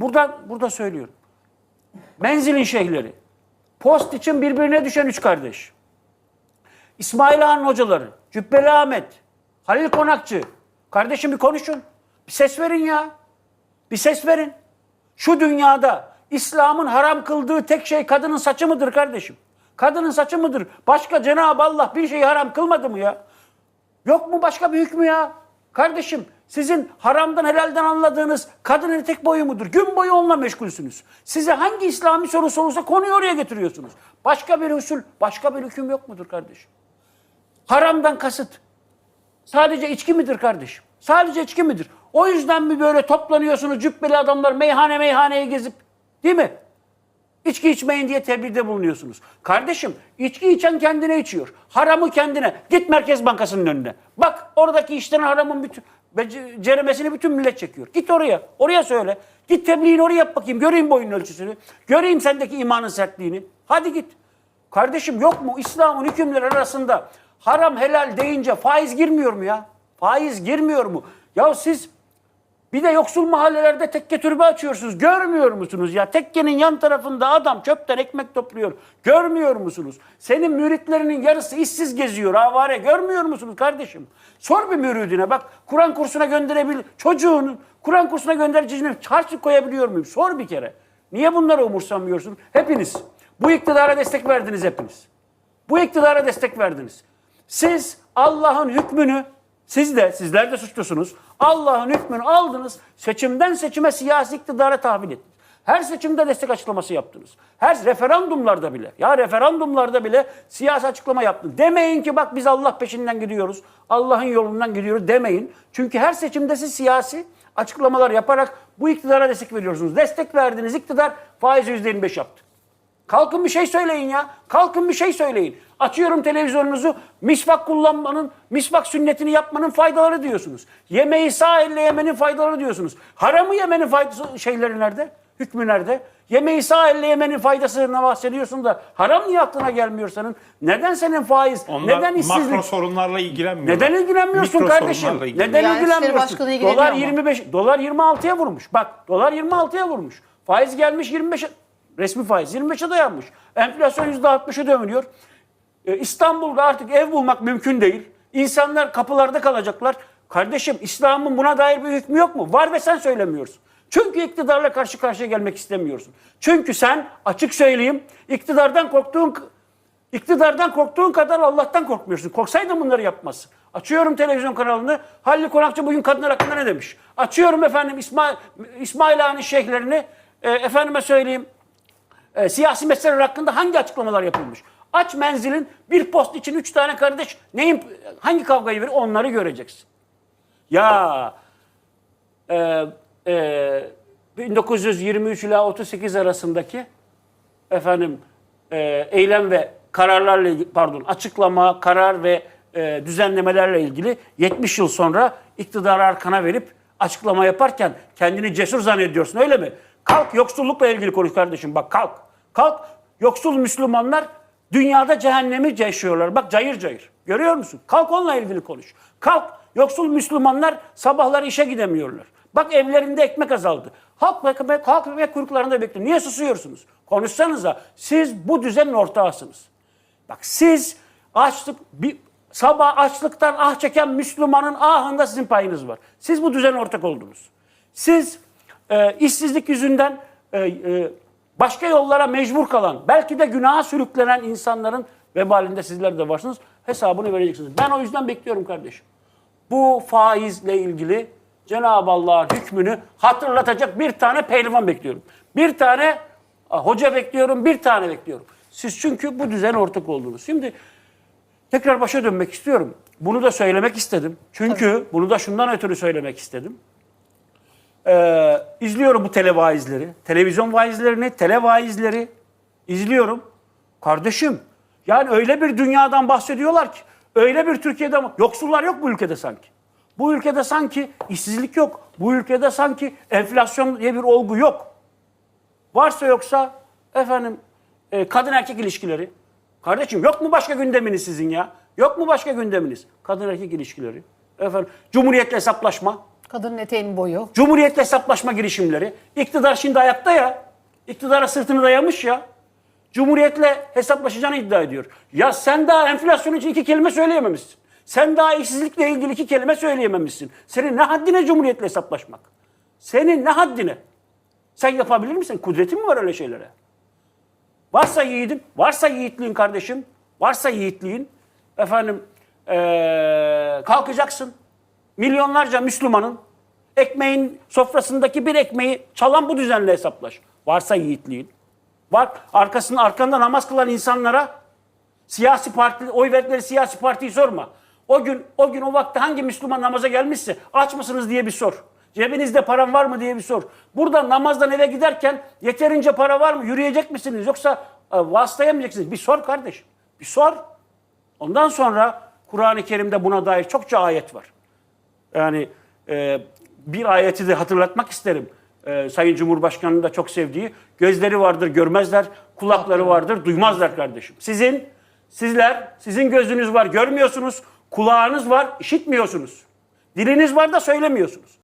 Burada, burada söylüyorum. Menzilin şeyhleri. Post için birbirine düşen üç kardeş. İsmail Ağa'nın hocaları. Cübbeli Ahmet. Halil Konakçı. Kardeşim bir konuşun. Bir ses verin ya. Bir ses verin. Şu dünyada İslam'ın haram kıldığı tek şey kadının saçı mıdır kardeşim? Kadının saçı mıdır? Başka Cenab-ı Allah bir şeyi haram kılmadı mı ya? Yok mu başka bir hükmü ya? Kardeşim sizin haramdan helalden anladığınız kadın etek boyu mudur? Gün boyu onunla meşgulsünüz. Size hangi İslami soru sorulsa konuyu oraya getiriyorsunuz. Başka bir usul, başka bir hüküm yok mudur kardeşim? Haramdan kasıt. Sadece içki midir kardeşim? Sadece içki midir? O yüzden mi böyle toplanıyorsunuz cübbeli adamlar meyhane meyhaneye gezip değil mi? İçki içmeyin diye tebliğde bulunuyorsunuz. Kardeşim içki içen kendine içiyor. Haramı kendine. Git Merkez Bankası'nın önüne. Bak oradaki işlerin haramın bütün ceremesini bütün millet çekiyor. Git oraya. Oraya söyle. Git tebliğini oraya yap bakayım. Göreyim boyun ölçüsünü. Göreyim sendeki imanın sertliğini. Hadi git. Kardeşim yok mu İslam'ın hükümleri arasında haram helal deyince faiz girmiyor mu ya? Faiz girmiyor mu? Ya siz bir de yoksul mahallelerde tekke türbe açıyorsunuz. Görmüyor musunuz ya? Tekkenin yan tarafında adam çöpten ekmek topluyor. Görmüyor musunuz? Senin müritlerinin yarısı işsiz geziyor avare. Görmüyor musunuz kardeşim? Sor bir müridine bak. Kur'an kursuna gönderebil çocuğunu Kur'an kursuna göndereceğine çarşı koyabiliyor muyum? Sor bir kere. Niye bunları umursamıyorsun? Hepiniz. Bu iktidara destek verdiniz hepiniz. Bu iktidara destek verdiniz. Siz Allah'ın hükmünü, siz de, sizler de suçlusunuz. Allah'ın hükmünü aldınız, seçimden seçime siyasi iktidara tahvil ettiniz. Her seçimde destek açıklaması yaptınız. Her referandumlarda bile, ya referandumlarda bile siyasi açıklama yaptınız. Demeyin ki bak biz Allah peşinden gidiyoruz, Allah'ın yolundan gidiyoruz demeyin. Çünkü her seçimde siz siyasi açıklamalar yaparak bu iktidara destek veriyorsunuz. Destek verdiğiniz iktidar faizi %25 yaptı. Kalkın bir şey söyleyin ya. Kalkın bir şey söyleyin. Açıyorum televizyonunuzu. Misvak kullanmanın, misvak sünnetini yapmanın faydaları diyorsunuz. Yemeği sağ elle yemenin faydaları diyorsunuz. Haramı yemenin faydası şeyleri nerede? Hükmü nerede? Yemeği sağ elle yemenin faydasına bahsediyorsun da haram niye aklına gelmiyor senin? Neden senin faiz? Onlar neden işsizlik? makro sorunlarla ilgilenmiyor. Neden ilgilenmiyorsun kardeşim? Neden Yani ilgilenmiyorsun? Başkanı ilgileniyor Dolar ama. 25, dolar 26'ya vurmuş. Bak dolar 26'ya vurmuş. Faiz gelmiş 25'e, resmi faiz 25'e dayanmış. Enflasyon %60'ı dövünüyor. Ee, İstanbul'da artık ev bulmak mümkün değil. İnsanlar kapılarda kalacaklar. Kardeşim İslam'ın buna dair bir hükmü yok mu? Var ve sen söylemiyorsun. Çünkü iktidarla karşı karşıya gelmek istemiyorsun. Çünkü sen açık söyleyeyim iktidardan korktuğun İktidardan korktuğun kadar Allah'tan korkmuyorsun. Korksaydın bunları yapmazsın. Açıyorum televizyon kanalını. Halil Konakçı bugün kadınlar hakkında ne demiş? Açıyorum efendim İsmail, İsmail Ağa'nın şeyhlerini. E, efendime söyleyeyim. E, siyasi meseleler hakkında hangi açıklamalar yapılmış? Aç menzilin bir post için üç tane kardeş neyin hangi kavgayı verir onları göreceksin. Ya e, e, 1923 ile 38 arasındaki efendim e, eylem ve kararlarla pardon açıklama, karar ve e, düzenlemelerle ilgili 70 yıl sonra iktidarı arkana verip açıklama yaparken kendini cesur zannediyorsun öyle mi? Kalk yoksullukla ilgili konuş kardeşim bak kalk. Kalk yoksul Müslümanlar dünyada cehennemi yaşıyorlar. Bak cayır cayır. Görüyor musun? Kalk onunla ilgili konuş. Kalk yoksul Müslümanlar sabahları işe gidemiyorlar. Bak evlerinde ekmek azaldı. Halk ekmek, halk ekmek kuyruklarında bekliyor. Niye susuyorsunuz? Konuşsanıza. Siz bu düzenin ortağısınız. Bak siz açlık, bir, sabah açlıktan ah çeken Müslümanın ahında sizin payınız var. Siz bu düzene ortak oldunuz. Siz e, işsizlik yüzünden e, e, başka yollara mecbur kalan, belki de günaha sürüklenen insanların vebalinde sizler de varsınız. Hesabını vereceksiniz. Ben o yüzden bekliyorum kardeşim bu faizle ilgili Cenab-ı Allah'ın hükmünü hatırlatacak bir tane pehlivan bekliyorum. Bir tane hoca bekliyorum, bir tane bekliyorum. Siz çünkü bu düzene ortak oldunuz. Şimdi tekrar başa dönmek istiyorum. Bunu da söylemek istedim. Çünkü bunu da şundan ötürü söylemek istedim. Ee, izliyorum bu televaizleri, televizyon vaizlerini, televaizleri izliyorum. Kardeşim, yani öyle bir dünyadan bahsediyorlar ki, öyle bir Türkiye'de yoksullar yok bu ülkede sanki. Bu ülkede sanki işsizlik yok. Bu ülkede sanki enflasyon diye bir olgu yok. Varsa yoksa efendim e, kadın erkek ilişkileri. Kardeşim yok mu başka gündeminiz sizin ya? Yok mu başka gündeminiz? Kadın erkek ilişkileri. Efendim Cumhuriyetle hesaplaşma. Kadının eteğinin boyu. Cumhuriyetle hesaplaşma girişimleri. İktidar şimdi ayakta ya. İktidara sırtını dayamış ya. Cumhuriyetle hesaplaşacağını iddia ediyor. Ya sen daha enflasyon için iki kelime söyleyememişsin. Sen daha işsizlikle ilgili iki kelime söyleyememişsin. Senin ne haddine cumhuriyetle hesaplaşmak? Senin ne haddine? Sen yapabilir misin? Kudretin mi var öyle şeylere? Varsa yiğidin, varsa yiğitliğin kardeşim, varsa yiğitliğin, efendim eee, kalkacaksın. Milyonlarca Müslümanın ekmeğin sofrasındaki bir ekmeği çalan bu düzenle hesaplaş. Varsa yiğitliğin. Var arkasında arkanda namaz kılan insanlara siyasi parti oy verdikleri siyasi partiyi sorma. O gün o gün o vakti hangi Müslüman namaza gelmişse aç mısınız diye bir sor. Cebinizde param var mı diye bir sor. Burada namazdan eve giderken yeterince para var mı? Yürüyecek misiniz? Yoksa e? Bir sor kardeşim. Bir sor. Ondan sonra Kur'an-ı Kerim'de buna dair çokça ayet var. Yani e, bir ayeti de hatırlatmak isterim. E, Sayın Cumhurbaşkanı'nın da çok sevdiği. Gözleri vardır görmezler, kulakları vardır duymazlar kardeşim. Sizin, sizler, sizin gözünüz var görmüyorsunuz, kulağınız var işitmiyorsunuz. Diliniz var da söylemiyorsunuz.